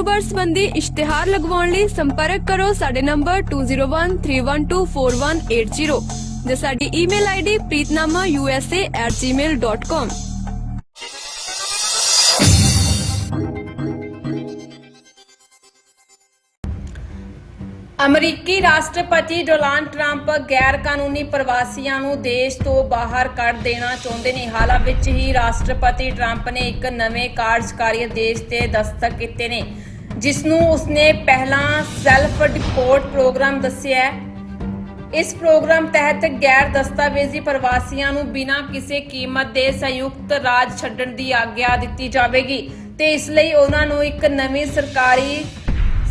ਕਾਰੋਬਾਰ ਸੰਬੰਧੀ ਇਸ਼ਤਿਹਾਰ ਲਗਵਾਉਣ ਲਈ ਸੰਪਰਕ ਕਰੋ ਸਾਡੇ ਨੰਬਰ 2013124180 ਜਾਂ ਸਾਡੀ ਈਮੇਲ ਆਈਡੀ preetnamausa@gmail.com ਅਮਰੀਕੀ ਰਾਸ਼ਟਰਪਤੀ ਡੋਨਾਲਡ ਟਰੰਪ ਗੈਰ ਕਾਨੂੰਨੀ ਪ੍ਰਵਾਸੀਆਂ ਨੂੰ ਦੇਸ਼ ਤੋਂ ਬਾਹਰ ਕੱਢ ਦੇਣਾ ਚਾਹੁੰਦੇ ਨੇ। ਹਾਲਾਂ ਵਿੱਚ ਹੀ ਰਾਸ਼ਟਰਪਤੀ ਟਰੰਪ ਨੇ ਇੱਕ ਨਵੇਂ ਕਾਰਜਕਾਰੀ ਆਦੇਸ਼ ਤੇ ਦਸਤਖਤ ਕੀਤੇ ਨੇ। ਜਿਸ ਨੂੰ ਉਸਨੇ ਪਹਿਲਾਂ ਸੈਲਫ ਡਿਪੋਰਟ ਪ੍ਰੋਗਰਾਮ ਦੱਸਿਆ ਹੈ। ਇਸ ਪ੍ਰੋਗਰਾਮ ਤਹਿਤ ਗੈਰ ਦਸਤਾਵੇਜ਼ੀ ਪ੍ਰਵਾਸੀਆਂ ਨੂੰ ਬਿਨਾਂ ਕਿਸੇ ਕੀਮਤ ਦੇ ਸੰਯੁਕਤ ਰਾਜ ਛੱਡਣ ਦੀ ਆਗਿਆ ਦਿੱਤੀ ਜਾਵੇਗੀ ਤੇ ਇਸ ਲਈ ਉਹਨਾਂ ਨੂੰ ਇੱਕ ਨਵੀਂ ਸਰਕਾਰੀ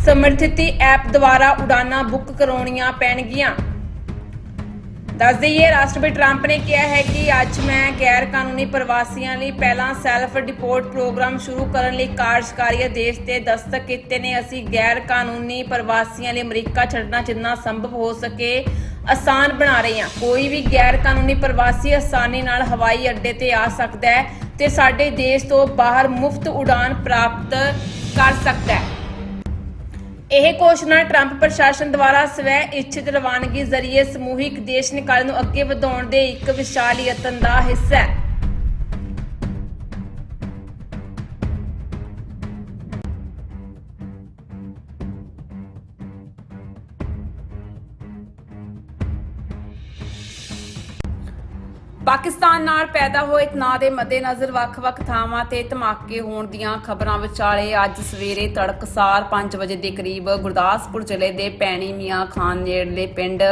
ਸਮਰਥਿਤੀ ਐਪ ਦੁਆਰਾ ਉਡਾਨਾਂ ਬੁੱਕ ਕਰਾਉਣੀਆਂ ਪੈਣਗੀਆਂ। ਦੱਸ ਦਈਏ, ਰਾਸ਼ਟਰਪਤੀ ਟਰੰਪ ਨੇ ਕਿਹਾ ਹੈ ਕਿ ਅੱਜ ਮੈਂ ਗੈਰ ਕਾਨੂੰਨੀ ਪ੍ਰਵਾਸੀਆਂ ਲਈ ਪਹਿਲਾਂ ਸੈਲਫ ਡਿਪੋਰਟ ਪ੍ਰੋਗਰਾਮ ਸ਼ੁਰੂ ਕਰਨ ਲਈ ਕਾਰਜਕਾਰੀ ਆਦੇਸ਼ ਤੇ ਦਸਤਕ ਕੀਤੇ ਨੇ। ਅਸੀਂ ਗੈਰ ਕਾਨੂੰਨੀ ਪ੍ਰਵਾਸੀਆਂ ਲਈ ਅਮਰੀਕਾ ਛੱਡਣਾ ਜਿੰਨਾ ਸੰਭਵ ਹੋ ਸਕੇ ਆਸਾਨ ਬਣਾ ਰਹੇ ਹਾਂ। ਕੋਈ ਵੀ ਗੈਰ ਕਾਨੂੰਨੀ ਪ੍ਰਵਾਸੀ ਆਸਾਨੀ ਨਾਲ ਹਵਾਈ ਅੱਡੇ ਤੇ ਆ ਸਕਦਾ ਹੈ ਤੇ ਸਾਡੇ ਦੇਸ਼ ਤੋਂ ਬਾਹਰ ਮੁਫਤ ਉਡਾਨ ਪ੍ਰਾਪਤ ਕਰ ਸਕਦਾ ਹੈ। ਇਹ ਘੋਸ਼ਣਾ ਟਰੰਪ ਪ੍ਰਸ਼ਾਸਨ ਦੁਆਰਾ ਸਵੈ ਇੱਛਿਤ ਰਵਾਨਗੀ ਜ਼ਰੀਏ ਸਮੂਹਿਕ ਦੇਸ਼ ਨਿਕਾਲ ਨੂੰ ਅੱਗੇ ਵਧਾਉਣ ਦੇ ਇੱਕ ਵਿਸ਼ਾਲ ਯਤਨ ਦਾ ਹਿੱਸਾ ਹੈ। ਪਾਕਿਸਤਾਨ ਨਾਲ ਪੈਦਾ ਹੋਏ ਤਣਾਅ ਦੇ ਮੱਦੇਨਜ਼ਰ ਵੱਖ-ਵੱਖ ਥਾਵਾਂ ਤੇ ਧਮਾਕੇ ਹੋਣ ਦੀਆਂ ਖਬਰਾਂ ਵਿਚਾਲੇ ਅੱਜ ਸਵੇਰੇ ਤੜਕਸਾਰ 5 ਵਜੇ ਦੇ ਕਰੀਬ ਗੁਰਦਾਸਪੁਰ ਜ਼ਿਲ੍ਹੇ ਦੇ ਪੈਣੀ ਮੀਆਂ ਖਾਨ ਨੇੜਲੇ ਪਿੰਡ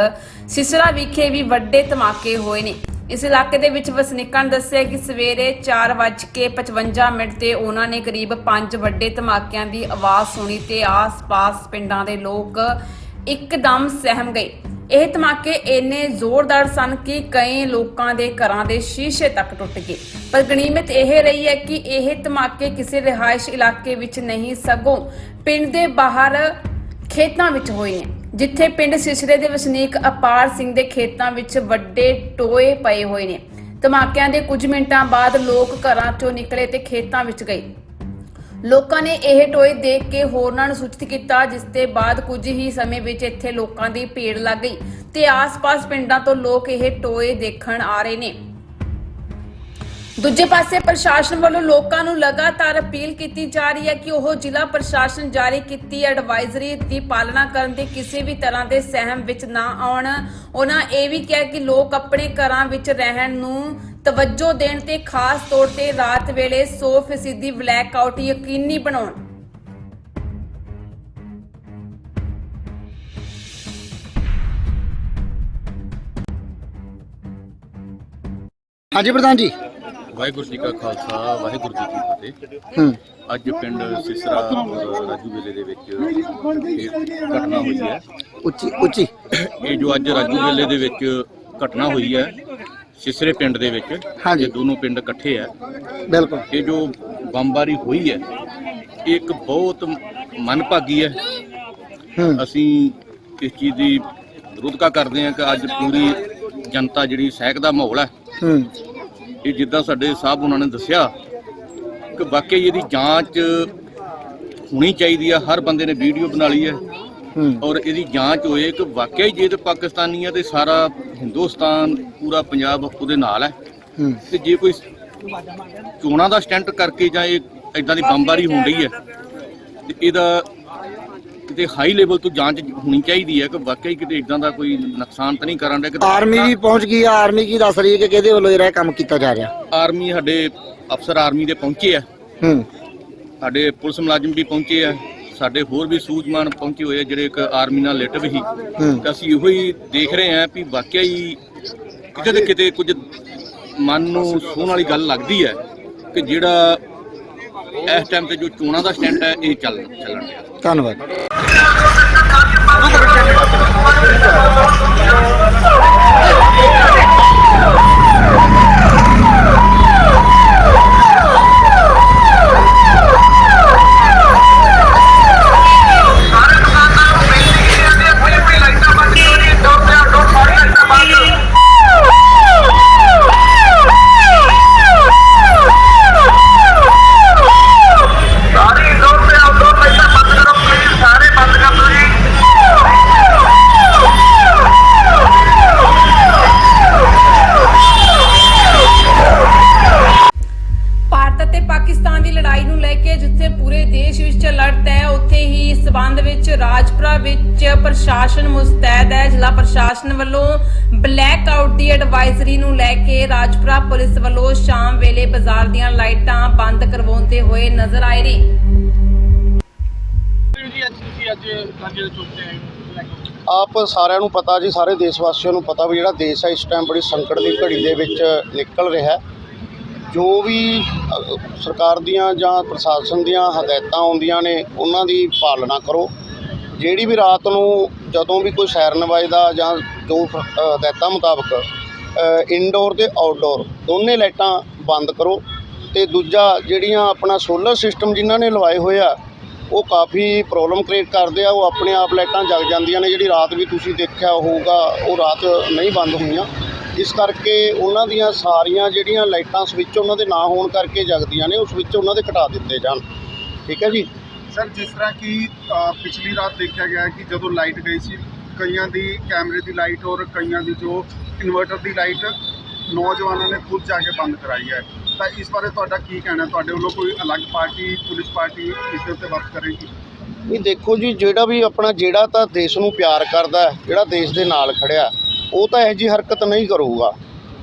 ਸਿਸਰਾ ਵਿਖੇ ਵੀ ਵੱਡੇ ਧਮਾਕੇ ਹੋਏ ਨੇ। ਇਸ ਇਲਾਕੇ ਦੇ ਵਿੱਚ ਵਸਨੀਕਾਂ ਨੇ ਦੱਸਿਆ ਕਿ ਸਵੇਰੇ 4:55 ਮਿੰਟ ਤੇ ਉਹਨਾਂ ਨੇ ਕਰੀਬ 5 ਵੱਡੇ ਧਮਾਕਿਆਂ ਦੀ ਆਵਾਜ਼ ਸੁਣੀ ਤੇ ਆਸ-ਪਾਸ ਪਿੰਡਾਂ ਦੇ ਲੋਕ ਇੱਕਦਮ ਸਹਿਮ ਗਏ ਇਹ ਧਮਾਕੇ ਇੰਨੇ ਜ਼ੋਰਦਾਰ ਸਨ ਕਿ ਕਈ ਲੋਕਾਂ ਦੇ ਘਰਾਂ ਦੇ ਸ਼ੀਸ਼ੇ ਤੱਕ ਟੁੱਟ ਗਏ। ਪਰ ਗਨੀਮਤ ਇਹ ਰਹੀ ਹੈ ਕਿ ਇਹ ਧਮਾਕੇ ਕਿਸੇ ਰਿਹਾਇਸ਼ ਇਲਾਕੇ ਵਿੱਚ ਨਹੀਂ, ਸਗੋਂ ਪਿੰਡ ਦੇ ਬਾਹਰ ਖੇਤਾਂ ਵਿੱਚ ਹੋਏ ਨੇ, ਜਿੱਥੇ ਪਿੰਡ ਸਿਸਰੇ ਦੇ ਵਸਨੀਕ ਅਪਾਰ ਸਿੰਘ ਦੇ ਖੇਤਾਂ ਵਿੱਚ ਵੱਡੇ ਟੋਏ ਪਏ ਹੋਏ ਨੇ। ਧਮਾਕਿਆਂ ਦੇ ਕੁਝ ਮਿੰਟਾਂ ਬਾਅਦ ਲੋਕ ਘਰਾਂ ਚੋਂ ਨਿਕਲੇ ਤੇ ਖੇਤਾਂ ਵਿੱਚ ਗਏ। ਲੋਕਾਂ ਨੇ ਇਹ ਟੋਏ ਦੇਖ ਕੇ ਹੋਰਨਾਂ ਨੂੰ ਸੂਚਿਤ ਕੀਤਾ, ਜਿਸ ਦੇ ਬਾਅਦ ਕੁਝ ਹੀ ਸਮੇਂ ਵਿੱਚ ਇੱਥੇ ਲੋਕਾਂ ਦੀ ਭੀੜ ਲੱਗ ਗਈ ਤੇ ਆਸ-ਪਾਸ ਪਿੰਡਾਂ ਤੋਂ ਲੋਕ ਇਹ ਟੋਏ ਦੇਖਣ ਆ ਰਹੇ ਨੇ। ਦੂਜੇ ਪਾਸੇ ਪ੍ਰਸ਼ਾਸਨ ਵੱਲੋਂ ਲੋਕਾਂ ਨੂੰ ਲਗਾਤਾਰ ਅਪੀਲ ਕੀਤੀ ਜਾ ਰਹੀ ਹੈ ਕਿ ਉਹ ਜ਼ਿਲ੍ਹਾ ਪ੍ਰਸ਼ਾਸਨ ਜਾਰੀ ਕੀਤੀ ਐਡਵਾਈਜ਼ਰੀ ਦੀ ਪਾਲਣਾ ਕਰਨ ਤੇ ਕਿਸੇ ਵੀ ਤਰ੍ਹਾਂ ਦੇ ਸਹਿਮ ਵਿੱਚ ਨਾ ਆਉਣ। ਉਹਨਾਂ ਇਹ ਵੀ ਕਿਹਾ ਕਿ ਲੋਕ ਆਪਣੇ ਘਰਾਂ ਵਿੱਚ ਰਹਿਣ ਨੂੰ ਤਵੱਜੋ ਦੇਣ ਤੇ ਖਾਸ ਤੌਰ ਤੇ ਰਾਤ ਵੇਲੇ 100% ਬਲੈਕ ਆਊਟ ਯਕੀਨੀ ਬਣਾਉਣ। ਹਾਂਜੀ ਪ੍ਰਧਾਨ ਜੀ। ਵਾਹਿਗੁਰੂ ਜੀ ਕਾ ਖਾਲਸਾ ਵਾਹਿਗੁਰੂ ਜੀ ਕੀ ਫਤਿਹ। ਹੂੰ। ਅੱਜ ਪਿੰਡ ਸਿਸਰਾ ਰਾਜੂ ਵੇਲੇ ਦੇ ਵਿੱਚ ਇਹ ਘਟਨਾ ਹੋਈ ਹੈ। ਉੱਚੀ ਉੱਚੀ। ਇਹ ਜੋ ਅੱਜ ਰਾਜੂ ਵੇਲੇ ਦੇ ਵਿੱਚ ਘਟਨਾ ਹੋਈ ਹੈ ਸਿਸਰੇ ਪਿੰਡ ਦੇ ਵਿੱਚ ਹਾਂਜੀ। ਇਹ ਦੋਨੋਂ ਪਿੰਡ ਇਕੱਠੇ ਆ। ਬਿਲਕੁਲ। ਇਹ ਜੋ ਬੰਬਾਰੀ ਹੋਈ ਹੈ ਇਹ ਇੱਕ ਬਹੁਤ ਮਨਭਾਗੀ ਹੈ। ਹੂੰ। ਅਸੀਂ ਇਸ ਚੀਜ਼ ਦੀ ਵਿਰੋਧਤਾ ਕਰਦੇ ਹਾਂ ਕਿ ਅੱਜ ਪੂਰੀ ਜਨਤਾ ਜਿਹੜੀ ਸਹਿਕ ਦਾ ਮਾਹੌਲ ਹੈ ਹੂੰ। ਇਹ ਜਿੱਦਾਂ ਸਾਡੇ ਸਾਹਿਬ ਉਹਨਾਂ ਨੇ ਦੱਸਿਆ ਕਿ ਵਾਕਈ ਇਹਦੀ ਜਾਂਚ ਹੋਣੀ ਚਾਹੀਦੀ ਆ ਹਰ ਬੰਦੇ ਨੇ ਵੀਡੀਓ ਬਣਾ ਲਈ ਹੈ ਹੂੰ। ਔਰ ਇਹਦੀ ਜਾਂਚ ਹੋਏ ਕਿ ਵਾਕਈ ਜੇ ਤੇ ਪਾਕਿਸਤਾਨੀ ਤੇ ਸਾਰਾ ਹਿੰਦੁਸਤਾਨ ਪੂਰਾ ਪੰਜਾਬ ਉਹਦੇ ਨਾਲ ਹੈ। ਤੇ ਜੇ ਕੋਈ ਚੋਣਾਂ ਦਾ ਸਟੈਂਟ ਕਰਕੇ ਜਾਂ ਇਹ ਇਦਾਂ ਦੀ ਬੰਬਾਰੀ ਹੋਣ ਰਹੀ ਹੈ ਤੇ ਇਹਦਾ ਕਿਤੇ ਹਾਈ ਲੈਵਲ ਤੋਂ ਜਾਂਚ ਹੋਣੀ ਚਾਹੀਦੀ ਹੈ ਕਿ ਵਾਕਈ ਕਿਤੇ ਇਦਾਂ ਦਾ ਕੋਈ ਨੁਕਸਾਨ ਤਾਂ ਨਹੀਂ ਕਰਨ ਕਿ ਆਰਮੀ ਵੀ ਪਹੁੰਚ ਗਈ ਆ ਆਰਮੀ ਕੀ ਦੱਸ ਰਹੀ ਹੈ ਕਿ ਕਿਹਦੇ ਵੱਲੋਂ ਇਹ ਕੰਮ ਕੀਤਾ ਜਾ ਰਿਹਾ? ਆਰਮੀ ਸਾਡੇ ਅਫਸਰ ਆਰਮੀ ਦੇ ਪਹੁੰਚੇ ਆ। ਹੂੰ। ਸਾਡੇ ਪੁਲਿਸ ਮੁਲਾਜ਼ਮ ਵੀ ਪਹੁੰਚੇ ਆ। ਸਾਡੇ ਹੋਰ ਵੀ ਸੂਝਵਾਨ ਪਹੁੰਚੇ ਹੋਏ ਆ ਜਿਹੜੇ ਇੱਕ ਆਰਮੀ ਨਾਲ ਰਿਲੇਟਿਵ ਹੀ। ਤਾਂ ਅਸੀਂ ਇਹੋ ਹੀ ਦੇਖ ਰਹੇ ਹਾਂ ਵੀ ਵਾਕਿਆ ਹੀ ਕਿਤੇ ਤੇ ਕਿਤੇ ਕੁਝ ਮਨ ਨੂੰ ਸੋਹਣ ਵਾਲੀ ਗੱਲ ਲੱਗਦੀ ਹੈ ਕਿ ਜਿਹੜਾ ਇਸ ਟਾਈਮ ਤੇ ਜੋ ਚੋਣਾਂ ਦਾ ਸਟੈਂਡ ਹੈ ਇਹ ਚੱਲ ਚੱਲਣ ਰਿਹਾ ਧੰਨਵਾਦ। ਅਲਰਟ ਹੈ ਉੱਥੇ ਹੀ ਇਸ ਸਬੰਧ ਵਿੱਚ ਰਾਜਪੁਰਾ ਵਿੱਚ ਪ੍ਰਸ਼ਾਸਨ ਮੁਸਤੈਦ ਹੈ ਜ਼ਿਲ੍ਹਾ ਪ੍ਰਸ਼ਾਸਨ ਵੱਲੋਂ ਬਲੈਕ ਆਊਟ ਦੀ ਐਡਵਾਈਜ਼ਰੀ ਨੂੰ ਲੈ ਕੇ ਰਾਜਪੁਰਾ ਪੁਲਿਸ ਵੱਲੋਂ ਸ਼ਾਮ ਵੇਲੇ ਬਾਜ਼ਾਰ ਦੀਆਂ ਲਾਈਟਾਂ ਬੰਦ ਕਰਵਾਉਂਦੇ ਹੋਏ ਨਜ਼ਰ ਆਏ ਨੇ। ਆਪ ਸਾਰਿਆਂ ਨੂੰ ਪਤਾ ਜੀ ਸਾਰੇ ਦੇਸ਼ ਵਾਸੀਆਂ ਨੂੰ ਪਤਾ ਵੀ ਜਿਹੜਾ ਦੇਸ਼ ਹੈ ਇਸ ਟਾਈਮ ਬੜੀ ਸੰਕਟ ਦੀ ਘੜੀ ਦੇ ਵਿੱਚ ਨਿਕਲ ਰਿਹਾ ਹੈ। ਜੋ ਵੀ ਸਰਕਾਰ ਦੀਆਂ ਜਾਂ ਪ੍ਰਸ਼ਾਸਨ ਦੀਆਂ ਹਦਾਇਤਾਂ ਆਉਂਦੀਆਂ ਨੇ, ਉਹਨਾਂ ਦੀ ਪਾਲਣਾ ਕਰੋ। ਜਿਹੜੀ ਵੀ ਰਾਤ ਨੂੰ ਜਦੋਂ ਵੀ ਕੋਈ ਸਾਇਰਨ ਵੱਜਦਾ ਜਾਂ ਜੋ ਫ- ਹਦਾਇਤਾਂ ਮੁਤਾਬਕ ਇਨਡੋਰ ਤੇ ਆਊਟਡੋਰ ਦੋਨੇ ਲਾਈਟਾਂ ਬੰਦ ਕਰੋ। ਤੇ ਦੂਜਾ, ਜਿਹੜੀਆਂ ਆਪਣਾ ਸੋਲਰ ਸਿਸਟਮ ਜਿਨ੍ਹਾਂ ਨੇ ਲਵਾਏ ਹੋਏ ਆ, ਉਹ ਕਾਫੀ ਪ੍ਰੋਬਲਮ ਕ੍ਰੀਏਟ ਕਰਦੇ ਆ। ਉਹ ਆਪਣੇ ਆਪ ਲਾਈਟਾਂ ਜਗ ਜਾਂਦੀਆਂ ਨੇ। ਜਿਹੜੀ ਰਾਤ ਵੀ ਤੁਸੀਂ ਦੇਖਿਆ ਹੋਊਗਾ, ਉਹ ਰਾਤ ਨਹੀਂ ਬੰਦ ਹੋਈਆਂ ਇਸ ਕਰਕੇ ਉਹਨਾਂ ਦੀਆਂ ਸਾਰੀਆਂ ਜਿਹੜੀਆਂ ਲਾਈਟਾਂ ਸਵਿੱਚ ਉਹਨਾਂ ਦੇ ਨਾ ਹੋਣ ਕਰਕੇ ਜਗਦੀਆਂ ਨੇ ਉਹ ਸਵਿੱਚ ਉਹਨਾਂ ਦੇ ਘਟਾ ਦਿੱਤੇ ਜਾਣ। ਠੀਕ ਹੈ ਜੀ? ਸਰ ਜਿਸ ਤਰ੍ਹਾਂ ਕਿ ਪਿਛਲੀ ਰਾਤ ਦੇਖਿਆ ਗਿਆ ਕਿ ਜਦੋਂ ਲਾਈਟ ਗਈ ਸੀ ਕਈਆਂ ਦੀ ਕੈਮਰੇ ਦੀ ਲਾਈਟ ਔਰ ਕਈਆਂ ਦੀ ਜੋ ਇਨਵਰਟਰ ਦੀ ਲਾਈਟ ਨੌਜਵਾਨਾਂ ਨੇ ਖੁਦ ਜਾ ਕੇ ਬੰਦ ਕਰਾਈ ਹੈ। ਤਾਂ ਇਸ ਬਾਰੇ ਤੁਹਾਡਾ ਕੀ ਕਹਿਣਾ? ਤੁਹਾਡੇ ਵੱਲੋਂ ਕੋਈ ਅਲੱਗ ਪਾਰਟੀ ਪੁਲਿਸ ਪਾਰਟੀ ਇਸ ਦੇ ਉੱਤੇ ਵਰਕ ਕਰੇਗੀ? ਇਹ ਦੇਖੋ ਜੀ ਜਿਹੜਾ ਵੀ ਆਪਣਾ ਜਿਹੜਾ ਤਾਂ ਦੇਸ਼ ਨੂੰ ਪਿਆਰ ਕਰਦਾ ਜਿਹੜਾ ਦੇਸ਼ ਦੇ ਨਾਲ ਖੜਿਆ ਉਹ ਤਾਂ ਇਹੋ ਜਿਹੀ ਹਰਕਤ ਨਹੀਂ ਕਰੂਗਾ।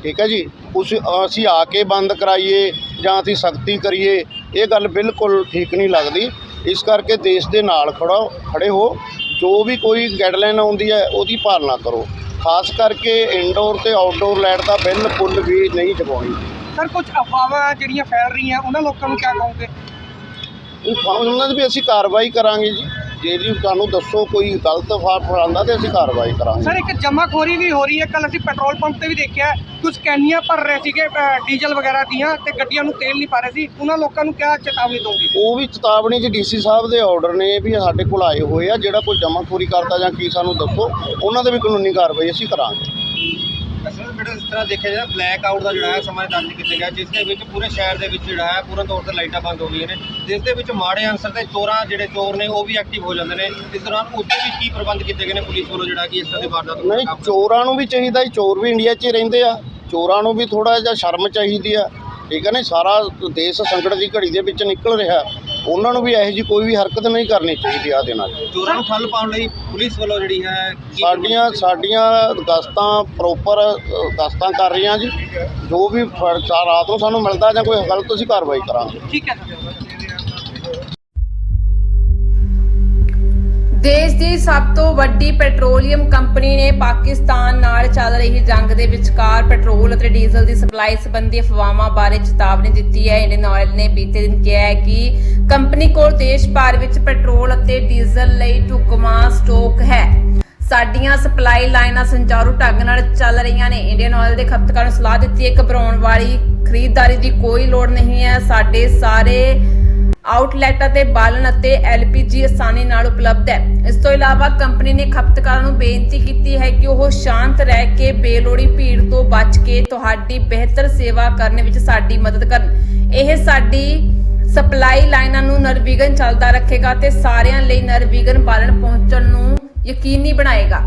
ਠੀਕ ਹੈ ਜੀ? ਉਸ ਅਸੀਂ ਆ ਕੇ ਬੰਦ ਕਰਾਈਏ ਜਾਂ ਅਸੀਂ ਸਖਤੀ ਕਰੀਏ ਇਹ ਗੱਲ ਬਿਲਕੁਲ ਠੀਕ ਨਹੀਂ ਲੱਗਦੀ। ਇਸ ਕਰਕੇ ਦੇਸ਼ ਦੇ ਨਾਲ ਖੜੋ ਖੜੇ ਹੋ। ਜੋ ਵੀ ਕੋਈ ਗਾਈਡਲਾਈਨ ਆਉਂਦੀ ਹੈ ਉਹਦੀ ਪਾਲਣਾ ਕਰੋ। ਖਾਸ ਕਰਕੇ ਇਨਡੋਰ ਤੇ ਆਊਟਡੋਰ ਲਾਈਟ ਤਾਂ ਬਿਲਕੁਲ ਵੀ ਨਹੀਂ ਜਗਾਉਣੀ ਸਰ ਕੁਝ ਅਫਵਾਹਾਂ ਜਿਹੜੀਆਂ ਫੈਲ ਰਹੀਆਂ ਉਹਨਾਂ ਲੋਕਾਂ ਨੂੰ ਕਿਆ ਕਹੋਗੇ? ਉਹ ਉਹਨਾਂ ਦੀ ਵੀ ਅਸੀਂ ਕਾਰਵਾਈ ਕਰਾਂਗੇ ਜੀ। ਜੇ ਜੀ ਤੁਹਾਨੂੰ ਦੱਸੋ ਕੋਈ ਗਲਤ ਫਾਰ ਫਰਾਂਦਾ ਤੇ ਅਸੀਂ ਕਾਰਵਾਈ ਕਰਾਂਗੇ। ਸਰ ਇੱਕ ਜਮਾਖੋਰੀ ਵੀ ਹੋ ਰਹੀ ਹੈ। ਕੱਲ ਅਸੀਂ ਪੈਟਰੋਲ ਪੰਪ ਤੇ ਵੀ ਦੇਖਿਆ ਕੁਝ ਕੈਨੀਆਂ ਭਰ ਰਹੇ ਸੀਗੇ ਅ, ਡੀਜ਼ਲ ਵਗੈਰਾ ਦੀਆਂ ਤੇ ਗੱਡੀਆਂ ਨੂੰ ਤੇਲ ਨਹੀਂ ਪਾ ਰਹੇ ਸੀ। ਉਹਨਾਂ ਲੋਕਾਂ ਨੂੰ ਕਿਆ ਚੇਤਾਵਨੀ ਦੋਗੇ ਉਹ ਵੀ ਚੇਤਾਵਨੀ ਚ ਡੀਸੀ ਸਾਹਿਬ ਦੇ ਆਰਡਰ ਨੇ ਵੀ ਸਾਡੇ ਕੋਲ ਆਏ ਹੋਏ ਆ। ਜਿਹੜਾ ਕੋਈ ਜਮਾਖੋਰੀ ਕਰਦਾ ਜਾਂ ਕੀ ਸਾਨੂੰ ਦੱਸੋ ਉਹਨਾਂ ਦੇ ਵੀ ਕਾਨੂੰਨੀ ਕਾਰਵਾਈ ਅਸੀਂ ਕਰਾਂਗੇ। ਜਿਹੜਾ ਇਸ ਤਰ੍ਹਾਂ ਦੇਖਿਆ ਜਾਏ ਬਲੈਕ ਆਊਟ ਦਾ ਜਿਹੜਾ ਹੈ ਸਮਾਂ ਨਿਰਧਾਰਿਤ ਕੀਤਾ ਗਿਆ ਜਿਸ ਦੇ ਵਿੱਚ ਪੂਰੇ ਸ਼ਹਿਰ ਦੇ ਵਿੱਚ ਜਿਹੜਾ ਹੈ ਪੂਰਨ ਤੌਰ ਤੇ ਲਾਈਟਾਂ ਬੰਦ ਹੋ ਗਈਆਂ ਨੇ ਜਿਸ ਦੇ ਵਿੱਚ ਮਾੜੇ ਅਨਸਰ ਤੇ ਚੋਰਾਂ ਜਿਹੜੇ ਚੋਰ ਨੇ ਉਹ ਵੀ ਐਕਟਿਵ ਹੋ ਜਾਂਦੇ ਨੇ। ਇਸ ਦੌਰਾਨ ਉੱਥੇ ਵੀ ਕੀ ਪ੍ਰਬੰਧ ਕੀਤੇ ਗਏ ਨੇ ਪੁਲਿਸ ਵੱਲੋਂ ਜਿਹੜਾ ਕਿ ਇਸ ਤਰ੍ਹਾਂ ਦੀ ਵਾਰਦਾਤ ਨੂੰ ਨਹੀਂ ਚੋਰਾਂ ਨੂੰ ਵੀ ਚਾਹੀਦਾ ਚੋਰ ਵੀ ਇੰਡੀਆ 'ਚ ਹੀ ਰਹਿੰਦੇ ਆ। ਚੋਰਾਂ ਨੂੰ ਵੀ ਥੋੜਾ ਜਿਹਾ ਸ਼ਰਮ ਚਾਹੀਦੀ ਆ। ਠੀਕ ਹੈ ਨਾ ਸਾਰਾ ਦੇਸ਼ ਸੰਕਟ ਦੀ ਘੜੀ ਦੇ ਵਿੱਚ ਨਿਕਲ ਰਿਹਾ। ਉਹਨਾਂ ਨੂੰ ਵੀ ਇਹੋ ਜਿਹੀ ਕੋਈ ਵੀ ਹਰਕਤ ਨਹੀਂ ਕਰਨੀ ਚਾਹੀਦੀ ਆ ਦੇ ਨਾਲ ਚੋਰਾਂ ਨੂੰ ਠੱਲ ਪਾਉਣ ਲਈ ਪੁਲਿਸ ਵੱਲੋਂ ਜਿਹੜੀ ਹੈ ਕੀ ਸਾਡੀਆਂ ਸਾਡੀਆਂ ਗਸਤਾਂ ਪ੍ਰੋਪਰ ਗਸਤਾਂ ਕਰ ਰਹੀਆਂ ਜੀ। ਜੋ ਵੀ ਫੜ- ਰਾਤ ਨੂੰ ਸਾਨੂੰ ਮਿਲਦਾ ਜਾਂ ਕੋਈ ਗਲਤ ਅਸੀਂ ਕਾਰਵਾਈ ਕਰਾਂਗੇ। ਠੀਕ ਹੈ ਸਰ ਦੇਸ਼ ਦੀ ਸਭ ਤੋਂ ਵੱਡੀ ਪੈਟਰੋਲੀਅਮ ਕੰਪਨੀ ਨੇ ਪਾਕਿਸਤਾਨ ਨਾਲ ਚੱਲ ਰਹੀ ਜੰਗ ਦੇ ਵਿਚਕਾਰ ਪੈਟਰੋਲ ਅਤੇ ਡੀਜ਼ਲ ਦੀ ਸਪਲਾਈ ਸੰਬੰਧੀ ਅਫਵਾਹਾਂ ਬਾਰੇ ਚੇਤਾਵਨੀ ਦਿੱਤੀ ਹੈ। ਇੰਡੀਅਨ ਆਇਲ ਨੇ ਬੀਤੇ ਦਿਨ ਕਿਹਾ ਹੈ ਕਿ ਕੰਪਨੀ ਕੋਲ ਦੇਸ਼ ਭਰ ਵਿੱਚ ਪੈਟਰੋਲ ਅਤੇ ਡੀਜ਼ਲ ਲਈ ਢੁਕਵਾਂ ਸਟਾਕ ਹੈ। ਸਾਡੀਆਂ ਸਪਲਾਈ ਲਾਈਨਾਂ ਸੰਚਾਰੂ ਢੰਗ ਨਾਲ ਚੱਲ ਰਹੀਆਂ ਨੇ। ਇੰਡੀਅਨ ਆਇਲ ਦੇ ਖਪਤਕਾਰਾਂ ਨੂੰ ਸਲਾਹ ਦਿੱਤੀ ਹੈ ਘਬਰਾਉਣ ਵਾਲੀ ਖਰੀਦਦਾਰੀ ਦੀ ਕੋਈ ਲੋੜ ਨਹੀਂ ਹੈ। ਸਾਡੇ ਸਾਰੇ ਆਊਟਲੈਟਾਂ ਤੇ ਬਾਲਣ ਅਤੇ ਐਲਪੀਜੀ ਆਸਾਨੀ ਨਾਲ ਉਪਲਬਧ ਹੈ। ਇਸ ਤੋਂ ਇਲਾਵਾ ਕੰਪਨੀ ਨੇ ਖਪਤਕਾਰਾਂ ਨੂੰ ਬੇਨਤੀ ਕੀਤੀ ਹੈ ਕਿ ਉਹ ਸ਼ਾਂਤ ਰਹਿ ਕੇ ਬੇਲੋੜੀ ਭੀੜ ਤੋਂ ਬਚ ਕੇ ਤੁਹਾਡੀ ਬਿਹਤਰ ਸੇਵਾ ਕਰਨ ਵਿੱਚ ਸਾਡੀ ਮਦਦ ਕਰਨ। ਇਹ ਸਾਡੀ ਸਪਲਾਈ ਲਾਈਨਾਂ ਨੂੰ ਨਿਰਵਿਘਨ ਚੱਲਦਾ ਰੱਖੇਗਾ ਤੇ ਸਾਰਿਆਂ ਲਈ ਨਿਰਵਿਘਨ ਬਾਲਣ ਪਹੁੰਚਣ ਨੂੰ ਯਕੀਨੀ ਬਣਾਏਗਾ।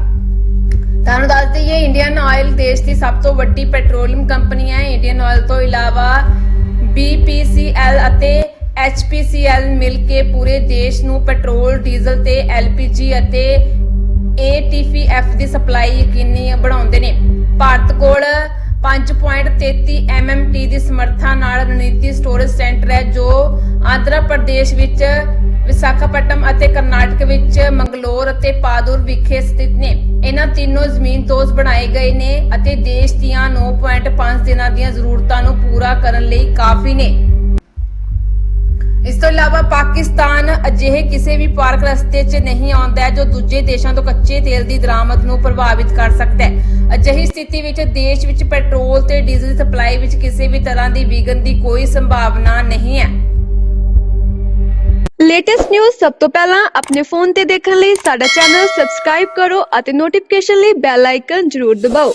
ਤੁਹਾਨੂੰ ਦੱਸ ਦਈਏ, ਇੰਡੀਅਨ ਆਇਲ ਦੇਸ਼ ਦੀ ਸਭ ਤੋਂ ਵੱਡੀ ਪੈਟਰੋਲੀਅਮ ਕੰਪਨੀ ਹੈ। ਇੰਡੀਅਨ ਆਇਲ ਤੋਂ ਇਲਾਵਾ BPCL ਅਤੇ HPCL ਮਿਲ ਕੇ ਪੂਰੇ ਦੇਸ਼ ਨੂੰ ਪੈਟਰੋਲ, ਡੀਜ਼ਲ ਤੇ LPG ਅਤੇ ATF ਦੀ ਸਪਲਾਈ ਯਕੀਨੀ ਬਣਾਉਂਦੇ ਨੇ। ਭਾਰਤ ਕੋਲ 5.33 MMT ਦੀ ਸਮਰੱਥਾ ਨਾਲ ਰਣਨੀਤੀ ਸਟੋਰੇਜ ਸੈਂਟਰ ਹੈ, ਜੋ ਆਂਧਰਾ ਪ੍ਰਦੇਸ਼ ਵਿੱਚ ਵਿਸ਼ਾਖਾਪਟਨਮ ਅਤੇ ਕਰਨਾਟਕ ਵਿੱਚ ਮੰਗਲੌਰ ਅਤੇ ਪਾਦੂਰ ਵਿਖੇ ਸਥਿਤ ਨੇ। ਇਹਨਾਂ ਤਿੰਨੋਂ ਜ਼ਮੀਨ ਦੋਜ਼ ਬਣਾਏ ਗਏ ਨੇ ਅਤੇ ਦੇਸ਼ ਦੀਆਂ 9.5 ਦਿਨਾਂ ਦੀਆਂ ਜ਼ਰੂਰਤਾਂ ਨੂੰ ਪੂਰਾ ਕਰਨ ਲਈ ਕਾਫੀ ਨੇ। ਇਸ ਤੋਂ ਇਲਾਵਾ ਪਾਕਿਸਤਾਨ ਅਜਿਹੇ ਕਿਸੇ ਵੀ ਪਾਰਕ ਰਸਤੇ 'ਚ ਨਹੀਂ ਆਉਂਦਾ ਹੈ ਜੋ ਦੂਜੇ ਦੇਸ਼ਾਂ ਤੋਂ ਕੱਚੇ ਤੇਲ ਦੀ ਦਰਾਮਦ ਨੂੰ ਪ੍ਰਭਾਵਿਤ ਕਰ ਸਕਦਾ ਹੈ। ਅਜਿਹੀ ਸਥਿਤੀ ਵਿੱਚ ਦੇਸ਼ ਵਿੱਚ ਪੈਟਰੋਲ ਤੇ ਡੀਜ਼ਲ ਸਪਲਾਈ ਵਿੱਚ ਕਿਸੇ ਵੀ ਤਰ੍ਹਾਂ ਦੀ ਵਿਘਨ ਦੀ ਕੋਈ ਸੰਭਾਵਨਾ ਨਹੀਂ ਹੈ। ਲੇਟੈਸਟ ਨਿਊਜ਼ ਸਭ ਤੋਂ ਪਹਿਲਾਂ ਆਪਣੇ ਫੋਨ ਤੇ ਦੇਖਣ ਲਈ ਸਾਡਾ ਚੈਨਲ ਸਬਸਕ੍ਰਾਈਬ ਕਰੋ ਅਤੇ ਨੋਟੀਫਿਕੇਸ਼ਨ ਲਈ ਬੈਲ ਆਈਕਨ ਜ਼ਰੂਰ ਦਬਾਓ।